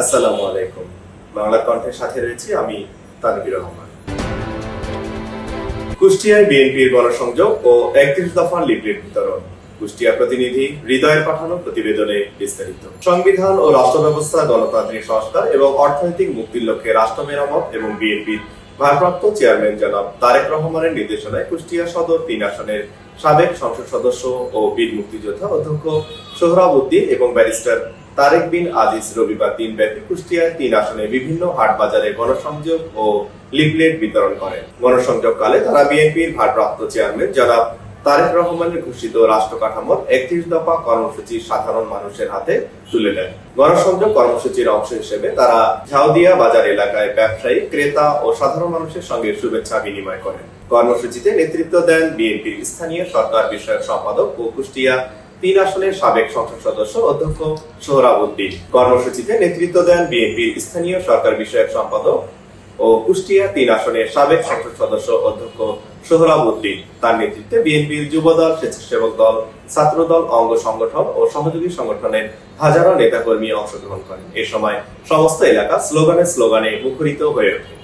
আসসালামু আলাইকুম। বাংলা কণ্ঠের সাথে রয়েছি আমি তানভীর রহমান। কুষ্টিয়ায় বিএনপির গণসংযোগ ও একত্রিশ দফা লিফলেট বিতরণ। কুষ্টিয়া প্রতিনিধি হৃদয়ের পাঠানো প্রতিবেদনে বিস্তারিত। সংবিধান ও রাষ্ট্র ব্যবস্থা, গণতান্ত্রিক সংস্কার এবং অর্থনৈতিক মুক্তির লক্ষ্যে রাষ্ট্র মেরামত এবং বিএনপির ভারপ্রাপ্ত চেয়ারম্যান জনাব তারেক রহমানের নির্দেশনায় কুষ্টিয়া সদর তিন আসনের সাবেক সংসদ সদস্য ও বীর মুক্তিযোদ্ধা অধ্যক্ষ সোহরাব উদ্দিন এবং ব্যারিস্টার তারেক বিন আজিজ রবিবার দিন ব্যাপী কুষ্টিয়ায় তিন আসনে বিভিন্ন হাট বাজারে গণসংযোগ ও লিফলেট বিতরণ করেন। গণসংযোগকালে তারা বিএনপির ভারপ্রাপ্ত চেয়ারম্যান জনাব তারেক রহমানের ঘোষিত রাষ্ট্র কাঠামোর একত্রিশ দফা কর্মসূচি সাধারণ মানুষের হাতে তুলে দেন। গণসংযোগ কর্মসূচির অংশ হিসেবে তারা ঝাউদিয়া বাজার এলাকায় ব্যবসায়ী, ক্রেতা ও সাধারণ মানুষের সঙ্গে শুভেচ্ছা বিনিময় করেন। কর্মসূচিতে নেতৃত্ব দেন বিএনপির স্থানীয় সরকার বিষয়ক সম্পাদক ও কুষ্টিয়া তিন আসনের সাবেক সংসদ সদস্য, অধ্যক্ষ সোহরাব উদ্দিন কর্মসূচিতে নেতৃত্ব দেন বিএনপির স্থানীয় সরকার বিষয়ক সম্পাদক ও কুষ্টিয়া। তিন আসনের সাবেক সংসদ সদস্য, অধ্যক্ষ সোহরাব উদ্দিন তার নেতৃত্বে বিএনপির যুবদল, স্বেচ্ছাসেবক দল, ছাত্রদল, অঙ্গ সংগঠন ও সহযোগী সংগঠনের হাজারো নেতাকর্মী অংশগ্রহণ করেন। এ সময় সমস্ত এলাকা স্লোগানে স্লোগানে মুখরিত হয়ে ওঠে।